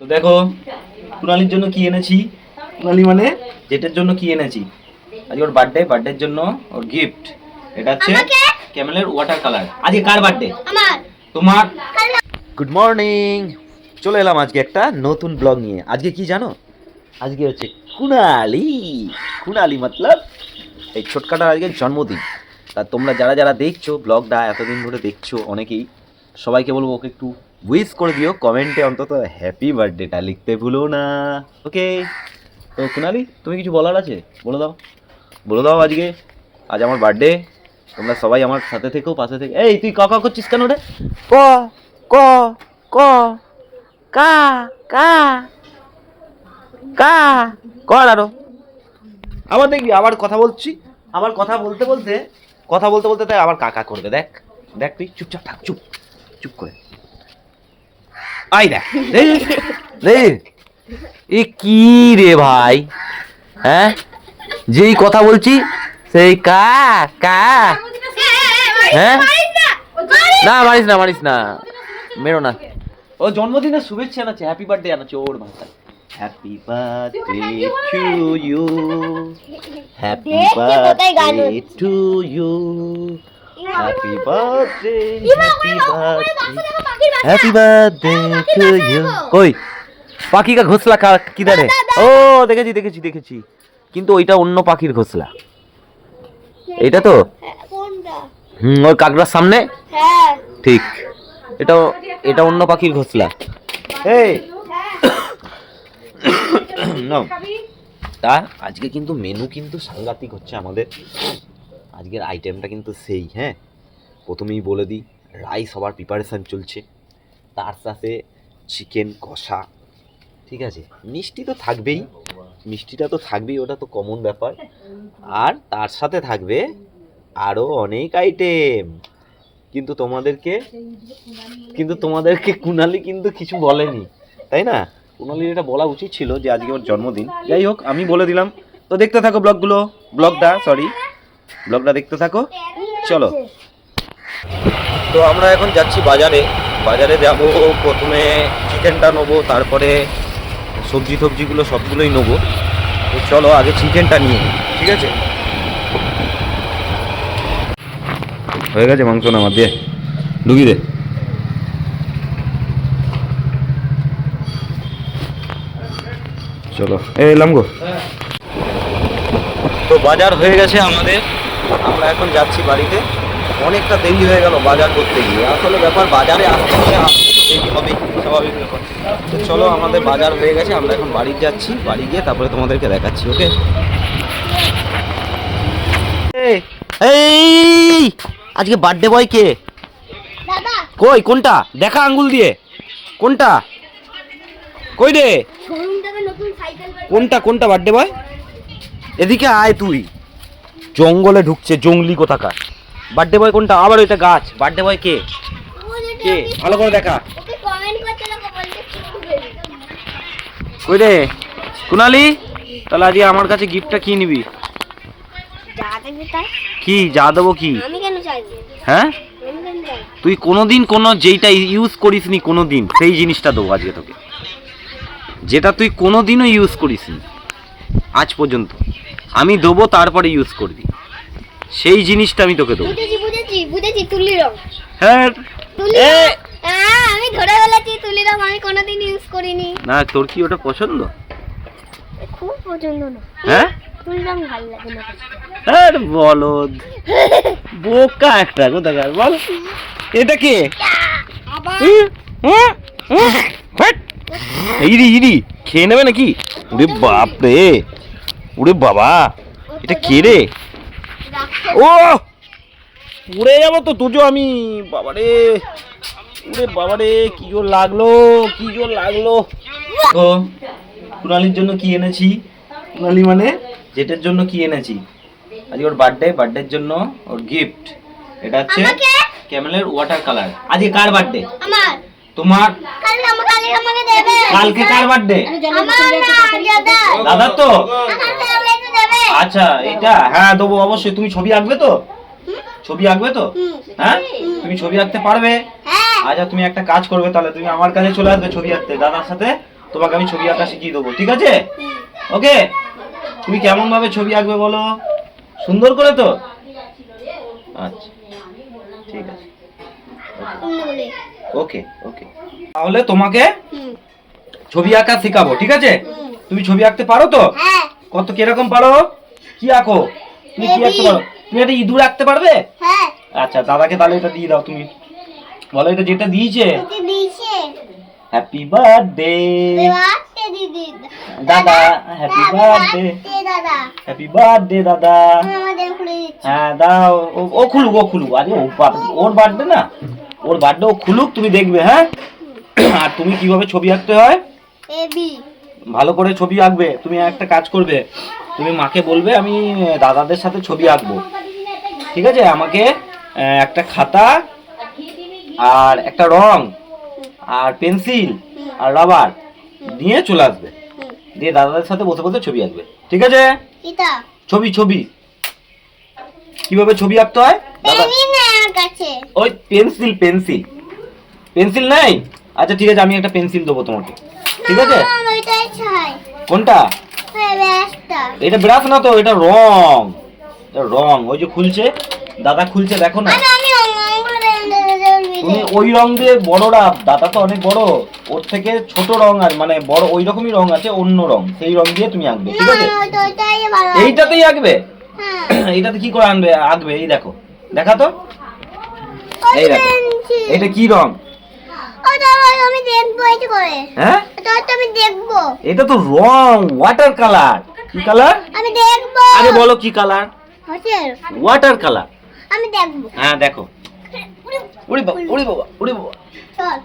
তো দেখো কুনালির জন্য কি এনেছি? কুনালি মানে জেটের জন্য কি এনেছি? আজকে ওর বার্থডে বার্থডের জন্য ওর গিফট এটা হচ্ছে ক্যামেলের ওয়াটার কালার আজকে কার বার্থডে আমার। তোমার? গুড মর্নিং চলে এলাম আজকে একটা নতুন ব্লগ নিয়ে। আজকে কি জানো? আজকে হচ্ছে কুনালি কুনালি মতলব এই ছোটকাটার আজকে জন্মদিন। তা তোমরা যারা যারা দেখছ ব্লগটা এতদিন ধরে দেখছ অনেকেই সবাইকে বলব ওকে একটু উইশ করে দিও কমেন্টে অন্তত হ্যাপি বার্থডেটা লিখতে ভুলো না। ওকে তো কুনালি তুমি কিছু বলার আছে? বলে দাও। বলে দাও আজকে। আজ আমার বার্থডে তোমরা সবাই আমার সাথে থেকেও পাশে থেকে। এই তুই কা কা করছিস কেন রে? ক ক ক কা কা কা কর আরও। আবার দেখবি আবার কথা বলছি। আবার কথা বলতে বলতে কথা বলতে বলতে তাই আবার কাকা করবে। দেখ দেখ তুই চুপচাপ থাক চুপ চুপ করে। আই দেখ রে রে এ কি রে ভাই? হ্যাঁ? যেই কথা বলছি সেই কা কা। হ্যাঁ? না মারিস না মারিস না। মেরো না। ও জন্মদিনের শুভেচ্ছা জানাচ্ছে হ্যাপি বার্থডে জানাচ্ছে ওর ভাষায় happy birthday to you happy birthday to you happy birthday happy birthday happy birthday to you কই? পাখি কা ঘোসলা কা কিধার है ও দেখেছি দেখেছি দেখেছি। কিন্তু ওইটা অন্য পাখির ঘোসলা এটা তো? কোনটা? হুম ওই কাকড়ার সামনে? হ্যাঁ। ঠিক। এটা এটা অন্য পাখির ঘোসলা এই। তা আজকে কিন্তু মেনু কিন্তু সাংঘাতিক হচ্ছে আমাদের। আজকের আইটেমটা কিন্তু সেই হ্যাঁ? প্রথমেই বলে দিই রাইস হবার প্রিপারেশান চলছে। তার সাথে চিকেন কষা, ঠিক আছে? মিষ্টি তো থাকবেই। মিষ্টিটা তো থাকবেই, ওটা তো কমন ব্যাপার। আর তার সাথে থাকবে আরও অনেক আইটেম কিন্তু তোমাদেরকে কিন্তু তোমাদেরকে কুনালি কিন্তু কিছু বলেনি, তাই না? কুনালির এটা বলা উচিত ছিল যে আজকে ওর জন্মদিন। যাই হোক, আমি বলে দিলাম। তো দেখতে থাকো ব্লগগুলো, ব্লগটা সরি ব্লগটা দেখতে থাকো। চলো। তো আমরা এখন যাচ্ছি বাজারে। বাজারে যাব প্রথমে চিকেনটা নেব তারপরে সবজি টবজিগুলো সবগুলোই নেব। তো চলো আগে চিকেনটা নিয়ে ঠিক আছে? হয়ে গেছে মাংস নামা দিয়ে? ঢুকি দে। চলো। এই এলাম গো। তো বাজার হয়ে গেছে আমাদের। আমরা এখন যাচ্ছি বাড়িতে। অনেকটা দেরি হয়ে গেল বাজার করতে গিয়ে। আসলে ব্যাপার বাজারে আসতে হলে আসতে দেরি হবেই স্বাভাবিক ব্যাপার। তো চলো আমাদের বাজার হয়ে গেছে আমরা এখন বাড়ি যাচ্ছি। বাড়ি গিয়ে তারপরে তোমাদেরকে দেখাচ্ছি ওকে? এই আজকে বার্থডে বয় কে? কই কোনটা? দেখা আঙ্গুল দিয়ে। কোনটা? কই রে? কোনটা কোনটা বার্থডে বয় এদিকে আয় তুই। জঙ্গলে ঢুকছে জঙ্গলি কোথাকার? বার্থডে বয় কোনটা? আবার ওইটা গাছ। বার্থডে বয় কে? কে? ভালো করে দেখা। কই রে? কুনালি তাহলে আজকে আমার কাছে গিফটটা কি নিবি? কি? যা দেবো কি? হ্যাঁ? তুই কোনোদিন কোনো যেইটা ইউজ করিসনি কোনো দিন সেই জিনিসটা দেবো আজকে তোকে। যেটা তুই কোনোদিনও ইউজ করিসনি। আজ পর্যন্ত। আমি দেবো তারপরে ইউজ করবি। সেই জিনিসটা আমি তোকে দেবো। বুঝেছি বুঝেছি বুঝেছি তুলি রং। হ্যাঁ। হ্যাঁ আমি ধরে ফেলেছি তুলি রং আমি কোনোদিন ইউজ করিনি। না তোর কি ওটা পছন্দ? খুব পছন্দ না। হ্যাঁ? তুলি রং ভালো লাগে না। হ্যাঁ বলদ। বোকা একটা কোথাকার বল। এটা কে? আবার। হুম, হুম, হ্যাট। ইরি ইরি খেয়ে নেবে নাকি? ওরে বাপ রে ওরে বাবা এটা কে রে? ও! উড়ে যাব তো তুজো আমি। বাবারে উড়ে বাবারে কি জোর লাগল কি জোর লাগল। ও কুনালির জন্য কি এনেছি? কুনালি মানে জেটের জন্য কি এনেছি? আজকে ওর বার্থডে বার্থডের জন্য ওর গিফট এটা হচ্ছে ক্যামেলের ওয়াটার কালার আজকে কার বার্থডে আমার। তোমার কালকে আমাকে কালকে আমাকে দেবে। কালকে কার বার্থডে দাদা। দাদার তো? আচ্ছা এটা হ্যাঁ দেবো অবশ্যই তুমি ছবি আঁকবে তো? ছবি আঁকবে তো? হ্যাঁ? তুমি ছবি আঁকতে পারবে? হ্যাঁ। আচ্ছা তুমি একটা কাজ করবে তাহলে তুমি আমার কাছে চলে আসবে ছবি আঁকতে। দাদার সাথে তোমাকে আমি ছবি আঁকা শিখিয়ে দেবো ঠিক আছে? ওকে? তুমি কেমন ভাবে ছবি আঁকবে বলো? সুন্দর করে তো? আচ্ছা ঠিক আছে। ওকে ওকে তাহলে তোমাকে ছবি আঁকা শেখাবো ঠিক আছে? তুমি ছবি আঁকতে পারো তো? হ্যাঁ। কত কীরকম পারো? কি আঁকো? তুমি কি আঁকতে পারো? তুমি একটা ইঁদুর আঁকতে পারবে? হ্যাঁ। আচ্ছা দাদাকে তাহলে এটা দিয়ে দাও তুমি। বলো এটা যেটা দিয়েছে? হ্যাপি বার্থডে দাদা। হ্যাপি বার্থডে হ্যাপি বার্থডে দাদা। আমাদের খুলে দিচ্ছে। হ্যাঁ দাও। ও- খুলুক ও খুলুক। আরে ওর বার্থডে না? ওর বার্থডে ও খুলুক তুমি দেখবে হ্যাঁ? আর তুমি কীভাবে ছবি আঁকতে হয়? ভালো করে ছবি আঁকবে তুমি একটা কাজ করবে তুমি মাকে বলবে আমি দাদাদের সাথে ছবি আঁকবো। ঠিক আছে? আমাকে একটা খাতা আর একটা রং আর পেন্সিল আর রাবার নিয়ে চলে আসবে। দিয়ে দাদাদের সাথে বসে বসে ছবি আঁকবে। ঠিক আছে? ছবি ছবি। কীভাবে ছবি আঁকতে হয়? ওই পেন্সিল পেন্সিল। পেন্সিল নাই? আচ্ছা ঠিক আছে আমি একটা পেন্সিল দেবো তোমাকে। ঠিক আছে? কোনটা? এটা ব্রাশ না তো এটা রং। এটা রং। ওই যে খুলছে দাদা খুলছে দেখো না। তুমি ওই রং দিয়ে বড়রা দাদা তো অনেক বড় ওর থেকে ছোট রং আর মানে বড় ওই রকমই রং আছে অন্য রং। সেই রং দিয়ে তুমি আঁকবে ঠিক আছে? এইটাতেই আঁকবে? হ্যাঁ। এইটাতে কি করে আনবে? আঁকবে এই দেখো। দেখা তো। এই দেখো এটা কি রং? আমি দেখব এটা করে। হ্যাঁ? আমি দেখব। এটা তো রং ওয়াটার কালার কি কালার আমি দেখব। আরে বলো কি কালার ওয়াটার কালার আমি দেখব। হ্যাঁ দেখো। উড়ি বাবা উড়ি বাবা উড়ি বাবা। চল।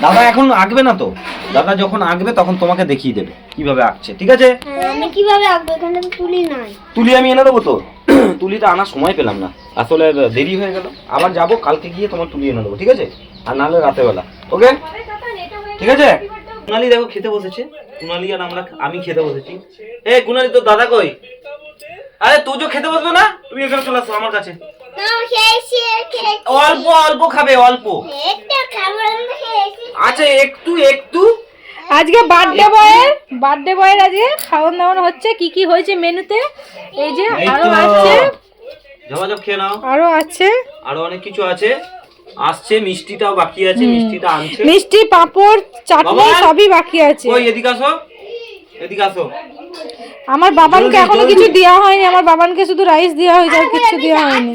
দাদা এখন আঁকবে না তো? দাদা যখন আঁকবে তখন তোমাকে দেখিয়ে দেবে কীভাবে আঁকছে ঠিক আছে? হ্যাঁ, আমি কীভাবে আঁকবো? এখানে তো তুলি নাই। তুলি আমি এনে দেবো তো। তুলিটা আনার সময় পেলাম না। আসলে দেরি হয়ে গেল। আবার যাব কালকে গিয়ে তোমার তুলি এনে দেবো ঠিক আছে? আর নাহলে রাতে বেলা ওকে? ঠিক আছে? কুনালি দেখো খেতে বসেছে। কুনালি আর আমরা আমি খেতে বসেছি। এ কুনালি তো দাদা কই? আরে তুই খেতে বসবে না? তুমি এখানে চলে আসো আমার কাছে। অল্প অল্প খাবে অল্প। আচ্ছা একটু একটু। আজকে বার্থডে বয়ের বার্থডে বয়ের আজকে খাওয়ান দাওয়ান হচ্ছে। কি কি হয়েছে মেনুতে? এই যে আরও আছে। ঝমাঝম খেয়ে নাও। আরও আছে। আরও অনেক কিছু আছে। আসছে মিষ্টিটাও বাকি আছে মিষ্টিটা আনছে। মিষ্টি পাঁপড় চাটনি সবই বাকি আছে। ওই এদিকে আসো। এদিকে আসো। আমার বাবানকে এখনও কিছু দেওয়া হয়নি আমার বাবানকে শুধু রাইস দেওয়া হয়েছে আর কিছু দেওয়া হয়নি।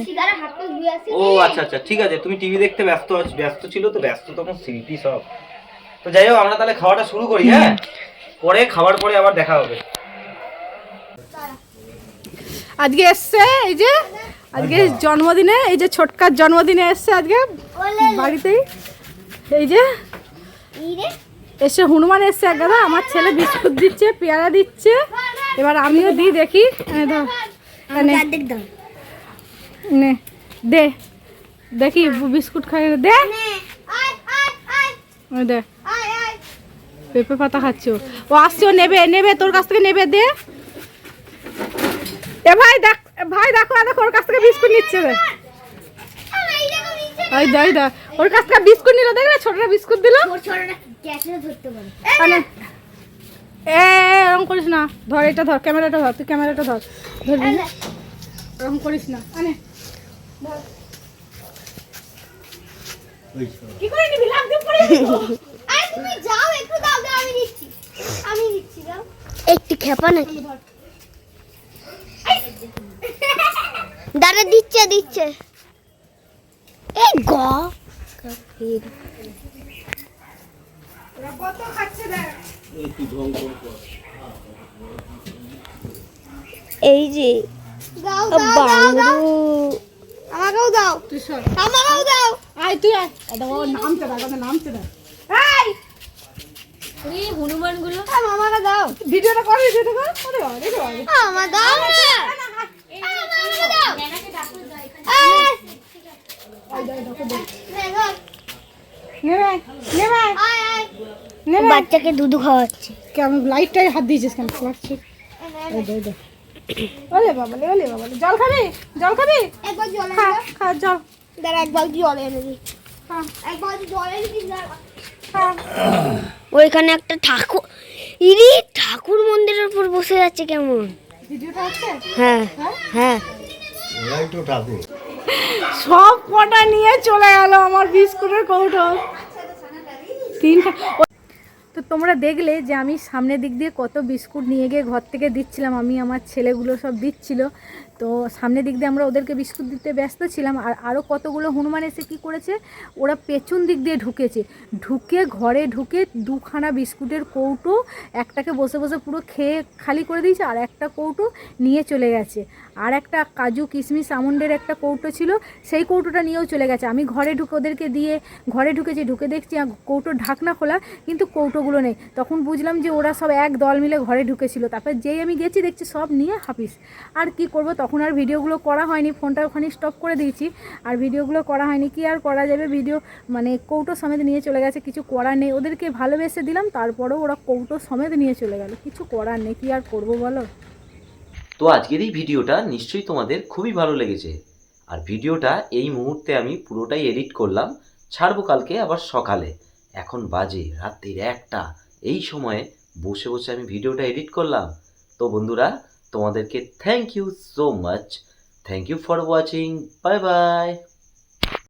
ও আচ্ছা আচ্ছা ঠিক আছে তুমি টিভি দেখতে ব্যস্ত আছ- ব্যস্ত ছিল তো ব্যস্ত তখন স্মৃতি সব। তো যাই হোক আমরা তাহলে খাওয়াটা শুরু করি হ্যাঁ? পরে খাবার পরে আবার দেখা হবে। আজকে এসছে এই যে আজকে জন্মদিনে এই যে ছোটকার জন্মদিনে এসছে আজকে বাড়িতেই। এই যে ইরে এসে হনুমান এসছে এক গাদা আমার ছেলে বিস্কুট দিচ্ছে, পেয়ারা দিচ্ছে। এবার আমিও দিই, দেখি। নে। দে। দেখি, বিস্কুট খাই, দে। দে। পেঁপে পাতা খাচ্ছ ও। আসছে, ও নেবে নেবে, তোর কাছ থেকে নেবে, দে। এ ভাই দেখ ভাই দেখো দেখো, ওর কাছ থেকে বিস্কুট নিচ্ছে রে ওই দেখ ওর কাছ থেকে বিস্কুট নিল দেখ না ছোটটা বিস্কুট দিল? এ এরকম করিস না। ধর এটা ধর ক্যামেরাটা ধর তুই ক্যামেরাটা ধর। ধরবি এরকম করিস না। আনে। কি করে নিবি? লাভ দিয়ে পড়ে আরে তুমি যাও একটু দাও দাও আমি দিচ্ছি আমি দিচ্ছি দাও। একটু খেপা নাকি দাদা দিচ্ছে দিচ্ছে। এই গ। কত খাচ্ছে দেখ। এই যে দাও দাও দাও আমাকেও দাও। তুই সর। আমাকেও দাও। আয় তুই আয়। এ ও নামতে দেখ ওদের নামতে দেখ। এই! এই হনুমানগুলো আমাকে দাও। ভিডিওটা কর ভিডিওটা কর। ওরে বাবা, রে আমার দাও আমাকে দাও। নে ভাই নে ভাই নে ভাই বাচ্চাকে দুধ খাওয়াচ্ছে। কেমন? লাইটটাই হাত দিয়েছিস কেন? লাগছে দে, দে। ওলে বাবা লে ওলে বাবা জল খাবি? জল খাবি? একবার জল খা খা জল। দাঁড়া এক বালতি জল এনে দিই খা। এক বালতি জল এনে ওইখানে একটা ঠাকুর ইরি ঠাকুর মন্দিরের উপর বসে যাচ্ছে কেমন? ভিডিওটা আছে হ্যাঁ হ্যাঁ? সব কটা নিয়ে চলে গেল আমার বিস্কুটের কৌটো। তিনটা তো তোমরা দেখলে যে আমি সামনের দিক দিয়ে কত বিস্কুট নিয়ে গিয়ে ঘর থেকে দিচ্ছিলাম, আমি, আমার ছেলেগুলো সব দিচ্ছিল। তো সামনের দিক দিয়ে আমরা ওদেরকে বিস্কুট দিতে ব্যস্ত ছিলাম আর আরও কতগুলো হনুমান এসে কী করেছে, ওরা পেছন দিক দিয়ে ঢুকেছে। ঢুকে ঘরে ঢুকে দুখানা বিস্কুটের কৌটো, একটাকে বসে বসে পুরো খেয়ে খালি করে দিয়েছে আর একটা কৌটো নিয়ে চলে গেছে। আর একটা কাজু কিশমিশ আমন্ডের একটা কৌটো ছিল, সেই কৌটোটা নিয়েও চলে গেছে। আমি ঘরে ঢুকে ওদেরকে দিয়ে ঘরে ঢুকেছি, ঢুকে দেখছি কৌটোর ঢাকনা খোলা, কিন্তু কৌটোগুলো নেই। তখন বুঝলাম যে ওরা সব এক দল মিলে ঘরে ঢুকেছিল। তারপর যেই আমি গেছি, দেখছি সব নিয়ে হাফিস। আর কি করব? তখন আর ভিডিওগুলো করা হয়নি। ফোনটা ওখানে স্টপ করে দিয়েছি। আর ভিডিওগুলো করা হয়নি। কি আর করা যাবে? ভিডিও মানে কৌটো সমেত নিয়ে চলে গেছে। কিছু করার নেই। ওদেরকে ভালোবেসে দিলাম, তারপরেও ওরা কৌটো সমেত নিয়ে চলে গেল। কিছু করার নেই। কি আর করব বলো? তো আজকের এই ভিডিওটা নিশ্চয়ই তোমাদের খুবই ভালো লেগেছে। আর ভিডিওটা এই মুহূর্তে আমি পুরোটাই এডিট করলাম। ছাড়বো কালকে আবার সকালে। এখন বাজে রাত্রির একটা। এই সময়ে বসে বসে আমি ভিডিওটা এডিট করলাম। তো বন্ধুরা, তোমাদেরকে thank you so much thank you for watching bye bye